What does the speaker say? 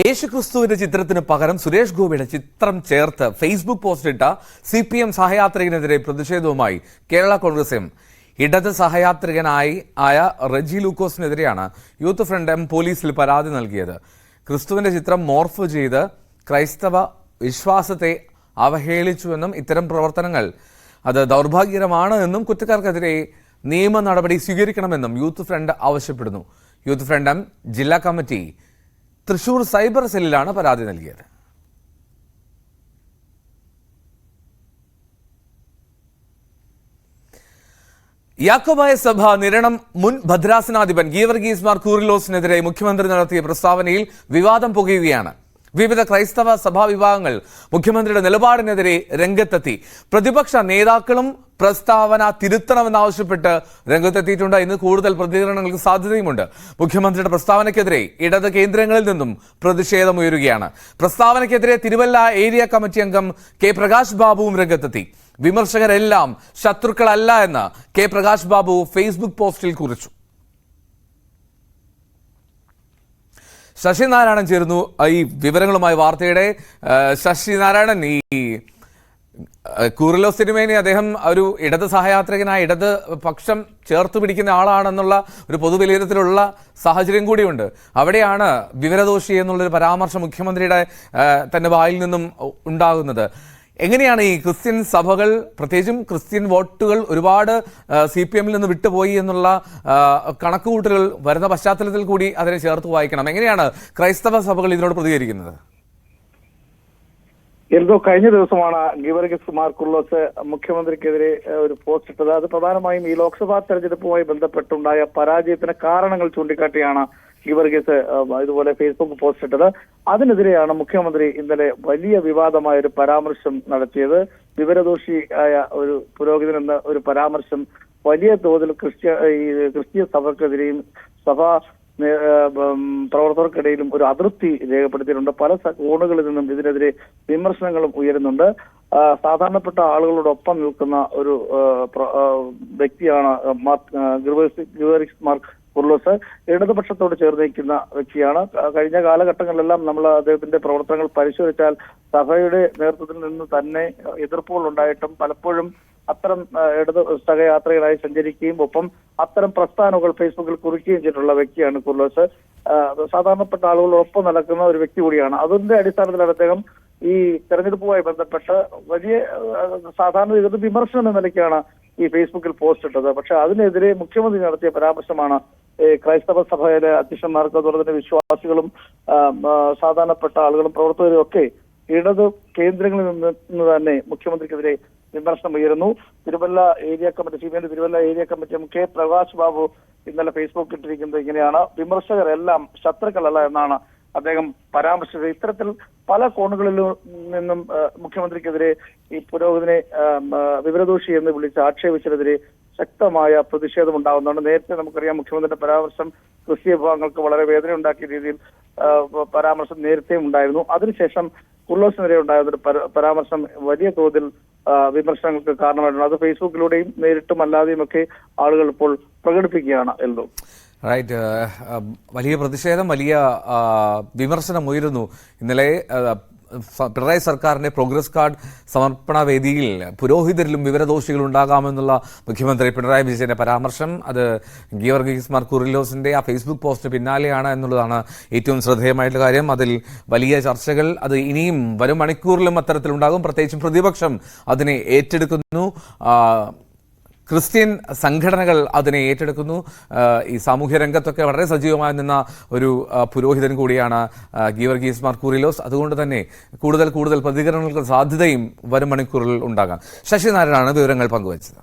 യേശുക്രിസ്തുവിന്റെ ചിത്രത്തിന് പകരം സുരേഷ് ഗോപിയുടെ ചിത്രം ചേർത്ത് ഫേസ്ബുക്ക് പോസ്റ്റിട്ട സി പി എം സഹയാത്രികനെതിരെ പ്രതിഷേധവുമായി കേരള കോൺഗ്രസ് എം. ഇടത് സഹയാത്രികനായി ആയ റെജി ലൂക്കോസിനെതിരെയാണ് യൂത്ത് ഫ്രണ്ട് എം പോലീസിൽ പരാതി നൽകിയത്. ക്രിസ്തുവിന്റെ ചിത്രം മോർഫ് ചെയ്ത് ക്രൈസ്തവ വിശ്വാസത്തെ അവഹേളിച്ചുവെന്നും ഇത്തരം പ്രവർത്തനങ്ങൾ അത് ദൗർഭാഗ്യകരമാണ് എന്നും കുറ്റക്കാർക്കെതിരെ നിയമ നടപടി സ്വീകരിക്കണമെന്നും യൂത്ത് ഫ്രണ്ട് ആവശ്യപ്പെടുന്നു. യൂത്ത് ഫ്രണ്ട് എം ജില്ലാ കമ്മിറ്റി തൃശൂർ സൈബർ സെല്ലിലാണ് പരാതി നൽകിയത്. യാക്കോബായ സഭ നിരണം മുൻ ഭദ്രാസനാധിപൻ ഗീവർഗീസ് മാർ കൂറിലോസിനെതിരെ മുഖ്യമന്ത്രി നടത്തിയ പ്രസ്താവനയിൽ വിവാദം പുകയുകയാണ്. വിവിധ ക്രൈസ്തവ സഭാ വിഭാഗങ്ങൾ മുഖ്യമന്ത്രിയുടെ നിലപാടിനെതിരെ രംഗത്തെത്തി. പ്രതിപക്ഷ നേതാക്കളും പ്രസ്താവന തിരുത്തണമെന്നാവശ്യപ്പെട്ട് രംഗത്തെത്തിയിട്ടുണ്ട്. ഇന്ന് കൂടുതൽ പ്രതികരണങ്ങൾക്ക് സാധ്യതയുമുണ്ട്. മുഖ്യമന്ത്രിയുടെ പ്രസ്താവനയ്ക്കെതിരെ ഇടത് കേന്ദ്രങ്ങളിൽ നിന്നും പ്രതിഷേധമുയരുകയാണ്. പ്രസ്താവനയ്ക്കെതിരെ തിരുവല്ല ഏരിയ കമ്മിറ്റി അംഗം കെ പ്രകാശ് ബാബുവും രംഗത്തെത്തി. വിമർശകരെല്ലാം ശത്രുക്കളല്ല എന്ന് കെ പ്രകാശ് ബാബു ഫേസ്ബുക്ക് പോസ്റ്റിൽ കുറിച്ചു. ശശിനാരായണൻ ചേരുന്നു. ഈ വിവരങ്ങളുമായി വാർത്തയുടെ ശശിനാരായണൻ ഈ കൂറിലോ സിനിമേനെ അദ്ദേഹം ഒരു ഇടത് സഹയാത്രികനായ ഇടത് പക്ഷം ചേർത്ത് പിടിക്കുന്ന ആളാണെന്നുള്ള ഒരു പൊതുവിലയിരുത്തലുള്ള സാഹചര്യം കൂടിയുണ്ട്. അവിടെയാണ് വിവരദോഷി എന്നുള്ളൊരു പരാമർശം മുഖ്യമന്ത്രിയുടെ തന്റെ വായിൽ നിന്നും ഉണ്ടാകുന്നത്. എങ്ങനെയാണ് ഈ ക്രിസ്ത്യൻ സഭകൾ പ്രത്യേകിച്ചും ക്രിസ്ത്യൻ വോട്ടുകൾ ഒരുപാട് സി പി എമ്മിൽ നിന്ന് വിട്ടുപോയി എന്നുള്ള കണക്കുകൂട്ടലുകൾ വരുന്ന പശ്ചാത്തലത്തിൽ കൂടി അതിനെ ചേർത്ത് വായിക്കണം. എങ്ങനെയാണ് ക്രൈസ്തവ സഭകൾ ഇതിനോട് പ്രതികരിക്കുന്നത്? എന്തോ കഴിഞ്ഞ ദിവസമാണ് ഗിവർഗിസ് മാർ കുർലോസ് മുഖ്യമന്ത്രിക്കെതിരെ ഒരു പോസ്റ്റ് ഇട്ടത്. അത് പ്രധാനമായും ഈ ലോക്സഭാ തെരഞ്ഞെടുപ്പുമായി ബന്ധപ്പെട്ടുണ്ടായ പരാജയത്തിന് കാരണങ്ങൾ ചൂണ്ടിക്കാട്ടിയാണ് ഗിവർഗിസ് ഇതുപോലെ ഫേസ്ബുക്ക് പോസ്റ്റ് ഇട്ടത്. അതിനെതിരെയാണ് മുഖ്യമന്ത്രി ഇന്നലെ വലിയ വിവാദമായ ഒരു പരാമർശം നടത്തിയത്. വിവരദോഷി ആയ ഒരു പുരോഹിതനെന്ന ഒരു പരാമർശം വലിയ തോതിൽ ക്രിസ്ത്യ ഈ ക്രിസ്തീയ സഭക്കെതിരെയും സഭാ പ്രവർത്തകർക്കിടയിലും ഒരു അതൃപ്തി രേഖപ്പെടുത്തിയിട്ടുണ്ട്. പല കോണുകളിൽ നിന്നും ഇതിനെതിരെ വിമർശനങ്ങളും ഉയരുന്നുണ്ട്. സാധാരണപ്പെട്ട ആളുകളോടൊപ്പം നിൽക്കുന്ന ഒരു വ്യക്തിയാണ് മാർക്ക് കുർലോസ് ഇടതുപക്ഷത്തോട് ചേർന്ന് നിൽക്കുന്ന വ്യക്തിയാണ് കഴിഞ്ഞ കാലഘട്ടങ്ങളിലെല്ലാം നമ്മൾ അദ്ദേഹത്തിന്റെ പ്രവർത്തനങ്ങൾ പരിശോധിച്ചാൽ സഭയുടെ നേതൃത്വത്തിൽ നിന്ന് തന്നെ എതിർപ്പുകൾ ഉണ്ടായിട്ടും പലപ്പോഴും അത്തരം ഇടത് സഹയാത്രികളായി സഞ്ചരിക്കുകയും ഒപ്പം അത്തരം പ്രസ്ഥാനങ്ങൾ ഫേസ്ബുക്കിൽ കുറിക്കുകയും ചെയ്തിട്ടുള്ള വ്യക്തിയാണ് കുർലോസ്. സാധാരണപ്പെട്ട ആളുകളോടൊപ്പം നടക്കുന്ന ഒരു വ്യക്തി കൂടിയാണ്. അതിന്റെ അടിസ്ഥാനത്തിലാണ് അദ്ദേഹം ഈ തെരഞ്ഞെടുപ്പുമായി ബന്ധപ്പെട്ട് വലിയ സാധാരണ ഇത് വിമർശനം എന്ന നിലയ്ക്കാണ് ഈ ഫേസ്ബുക്കിൽ പോസ്റ്റ് ഇട്ടത്. പക്ഷെ അതിനെതിരെ മുഖ്യമന്ത്രി നടത്തിയ പരാമർശമാണ് ക്രൈസ്തവ സഭയിലെ അധ്യക്ഷന്മാർക്ക് അതുപോലെ തന്നെ വിശ്വാസികളും സാധാരണപ്പെട്ട ആളുകളും പ്രവർത്തകരും ഒക്കെ ഇടത് കേന്ദ്രങ്ങളിൽ നിന്ന് തന്നെ മുഖ്യമന്ത്രിക്കെതിരെ വിമർശനം ഉയരുന്നു. Thiruvalla area committee C Thiruvalla area committee M K Prakash Babu ഇന്നലെ ഫേസ്ബുക്കിൽ ഇട്ടിരിക്കുന്നത് ഇങ്ങനെയാണ്. വിമർശകരെല്ലാം ശത്രുക്കളല്ല എന്നാണ് അദ്ദേഹം പരാമർശിച്ചത്. ഇത്തരത്തിൽ പല കോണുകളിൽ നിന്നും മുഖ്യമന്ത്രിക്കെതിരെ ഈ പുരോഹിതനെ വിവരദോഷി എന്ന് വിളിച്ച് ആക്ഷേപിച്ചതിനെതിരെ ശക്തമായ പ്രതിഷേധം ഉണ്ടാകുന്നുണ്ട് നേരത്തെ നമുക്കറിയാം മുഖ്യമന്ത്രിയുടെ പരാമർശം ക്രിസ്തീയ വിഭാഗങ്ങൾക്ക് വളരെ വേദന ഉണ്ടാക്കിയ രീതിയിൽ പരാമർശം നേരത്തെയും ഉണ്ടായിരുന്നു. അതിനുശേഷം കുർലോസിനെതിരെ ഉണ്ടായിരുന്ന ഒരു പരാമർശം വലിയ തോതിൽ വിമർശനങ്ങൾക്ക് കാരണമായിട്ടുണ്ട്. അത് ഫേസ്ബുക്കിലൂടെയും നേരിട്ടും അല്ലാതെയും ഒക്കെ ആളുകൾ ഇപ്പോൾ പ്രകടിപ്പിക്കുകയാണ് എൽദോ. റൈറ്റ് വലിയ പ്രതിഷേധം വലിയ വിമർശനം ഉയരുന്നു. ഇന്നലെ പിണറായി സർക്കാരിന്റെ പ്രോഗ്രസ് കാർഡ് സമർപ്പണ വേദിയിൽ പുരോഹിതരിലും വിവരദോഷികൾ ഉണ്ടാകാമെന്നുള്ള മുഖ്യമന്ത്രി പിണറായി വിജയന്റെ പരാമർശം. അത് ഗിയോർഗീസ് മാർ കുറിലോസിന്റെ ആ ഫേസ്ബുക്ക് പോസ്റ്റ് പിന്നാലെയാണ് എന്നുള്ളതാണ് ഏറ്റവും ശ്രദ്ധേയമായിട്ടുള്ള കാര്യം. അതിൽ വലിയ ചർച്ചകൾ അത് ഇനിയും വരും മണിക്കൂറിലും അത്തരത്തിലുണ്ടാകും. പ്രത്യേകിച്ചും പ്രതിപക്ഷം അതിനെ ഏറ്റെടുക്കുന്നു. ക്രിസ്ത്യൻ സംഘടനകൾ അതിനെ ഏറ്റെടുക്കുന്നു. ഈ സാമൂഹ്യ രംഗത്തൊക്കെ വളരെ സജീവമായി നിന്ന ഒരു പുരോഹിതൻ കൂടിയാണ് ഗീവർഗീസ് മാർ അതുകൊണ്ട് തന്നെ കൂടുതൽ കൂടുതൽ പ്രതികരണങ്ങൾക്ക് സാധ്യതയും വരും മണിക്കൂറിൽ ഉണ്ടാകാം. ശശിനാരായണാണ് വിവരങ്ങൾ പങ്കുവച്ചത്.